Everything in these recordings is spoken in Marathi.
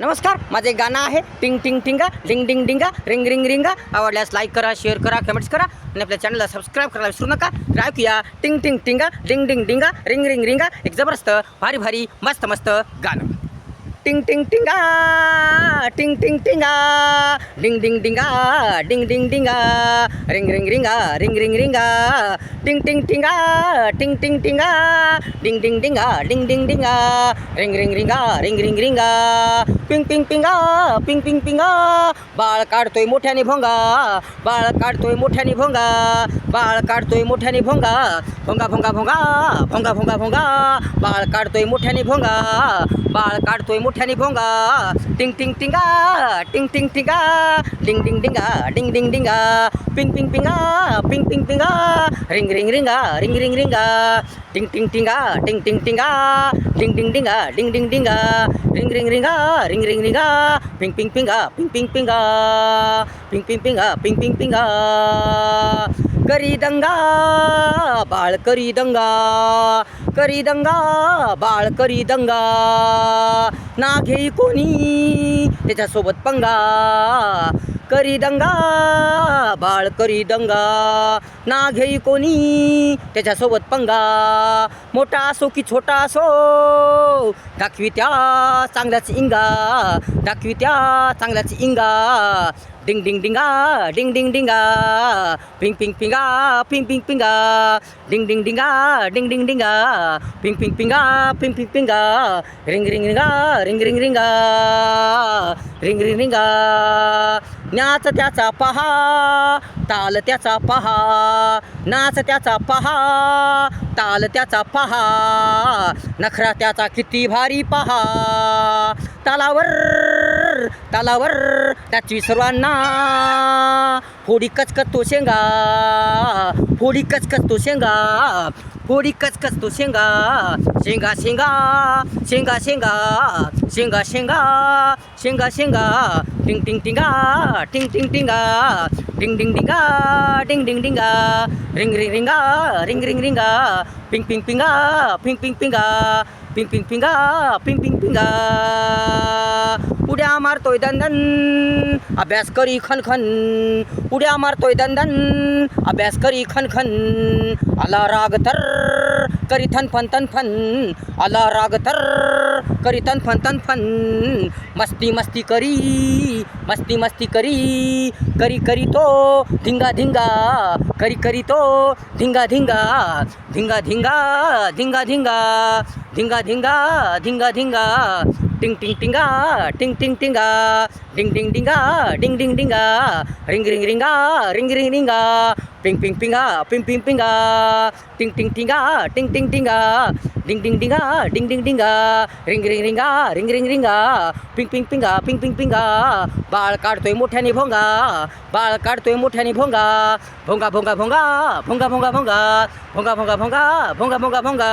नमस्कार माझे गाणं आहे टिंग टिंग टिंगा डिंग डिंग डिंगा रिंग रिंग रिंगा. आवडल्यास लाईक करा शेअर करा कमेंट्स करा आणि आपल्या चॅनलला सबस्क्राईब करायला विसरू नका. ऐकूया टिंग टिंग टिंगा डिंग डिंग डिंगा रिंग रिंग रिंगा. एक जबरदस्त भारी भारी मस्त मस्त गाणं. टिंग टिंग टिंगा टिंग टिंग टिंगा डिंग डिंग डिंगा डिंग डिंग डिंगा रिंग रिंग रिंगा रिंग रिंग रिंगा टिंग टिंग टिंगा टिंग टिंग टिंगा डिंग डिंग डिंगा डिंग डिंग डिंगा रिंग रिंग रिंगा रिंग रिंग रिंगा पिंग पिंग पिंगा पिंग पिंग पिंगा बाळ काढतोय मोठ्याने भोंगा बाळ काढतोय मोठ्याने भोंगा बाळ काढतोय मोठ्याने भोंगा भोंगा भोंगा भोंगा भोंगा भोंगा भोंगा बाळ काढतोय मोठ्याने भोंगा बाळ काढतोय ఠని బొంగ. టింగ్ టింగ్ టింగా. టింగ్ టింగ్ టింగా. డింగ్ డింగ్ డింగా. డింగ్ డింగ్ డింగా. పింగ్ పింగ్ పింగా. పింగ్ పింగ్ పింగా. రింగ్ రింగ్ రింగా. రింగ్ రింగ్ రింగా. టింగ్ టింగ్ టింగా. టింగ్ టింగ్ టింగా. డింగ్ డింగ్ డింగా. డింగ్ డింగ్ డింగా. రింగ్ రింగ్ రింగా. రింగ్ రింగ్ రింగా. పింగ్ పింగ్ పింగా. పింగ్ పింగ్ పింగా. పింగ్ పింగ్ పింగా. పింగ్ పింగ్ పింగా. करी दंगा बाळ करी दंगा करी दंगा बाळ करी दंगा. ना घेई कोणी त्याच्यासोबत पंगा. करी दंगा बाळ करी दंगा. ना घेई कोणी त्याच्यासोबत पंगा. मोठा असो की छोटा असो दाखवी त्या चांगल्याच इंगा. दाखवी त्या चांगल्याच इंगा. डिंग डिंग डिंगा डिंग डिंग डिंगा. पिंग पिंग पिंगा पिंग पिंग पिंगा. डिंग डिंग डिंगा डिंग डिंग डिंगा. पिंग पिंग पिंगा पिंग पिंग पिंगा. रिंग रिंग रिंगा रिंग रिंग रिंगा. रिंग रिंग रिंगा. नाच त्याचा पहा ताल त्याचा पहा नाच त्याचा पहा ताल त्याचा पहा नखरा त्याचा किती भारी पहा. तालावर तालावर त्याची सर्वांना फोडी कचकत तो शेंगा फोडी कचकच तो शेंगा पोळी कचकच तो शेंगा शेंगा शेंगा शेंगा शेंगा शेंगा शेंगा शेंगा शेंगा टिंग टिंग टिंगा टिंग टिंग टिंगा टिंग डिंग डिंगा टिंग डिंग डिंगा रिंग रिंग रिंगा रिंग रिंग रिंगा पिंग पिंग पिंगा पिंग पिंग पिंगा पिंग पिंग पिंगा पिंग पिंग पिंगा उड्या मारतोय दंदन अभ्यास करी खन खन उड्या मारतोय दंदन अभ्यास करी खन खन आला राग तर करी थन फन तन फन आला राग तर करी तन फन तन फन मस्ती मस्ती करी मस्ती मस्ती करी करी करी तो धिंगा धिंगा करी करी तो धिंगा धिंगा धिंगा धिंगा धिंगा धिंगा धिंगा धिंगा धिंगा धिंगा टिंग टिंग टिंगा टिंग टिंग टिंगा डिंग डिंग डिंगा डिंग डिंग डिंगा रिंग रिंग रिंगा रिंग रिंग रिंगा पिंग पिंग पिंगा पिंग पिंग पिंगा टिंग टिंग टिंगा टिंग टिंग टिंगा डिंग डिंग डिंगा डिंग डिंग डिंगा रिंग रिंग रिंगा रिंग रिंग रिंगा पिंग पिंग पिंगा पिंग पिंग पिंगा बाळ काढतोय मोठ्याने भोंगा बाळ काढतोय मोठ्याने भोंगा भोंगा भोंगा भोंगा भोंगा भोंगा भोंगा भोंगा भोंगा भोंगा भोंगा भोंगा भोंगा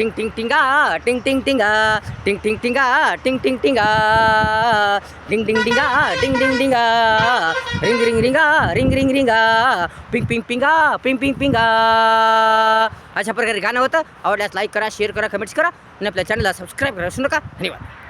टिंग टिंग टिंगा टिंग टिंग टिंगा टिंग टिंग टिंगा टिंग टिंग टिंगा डिंग डिंग डिंगा डिंग डिंग डिंगा रिंग रिंग रिंगा रिंग रिंग रिंगा पिंग पिंग पिंगा पिंग पिंग पिंगा अशा प्रकारे गाणं होतं. आवडल्यास लाईक करा शेअर करा कमेंट्स करा. आणि आपल्या चॅनलला सबस्क्राईब करा. असू नका. धन्यवाद.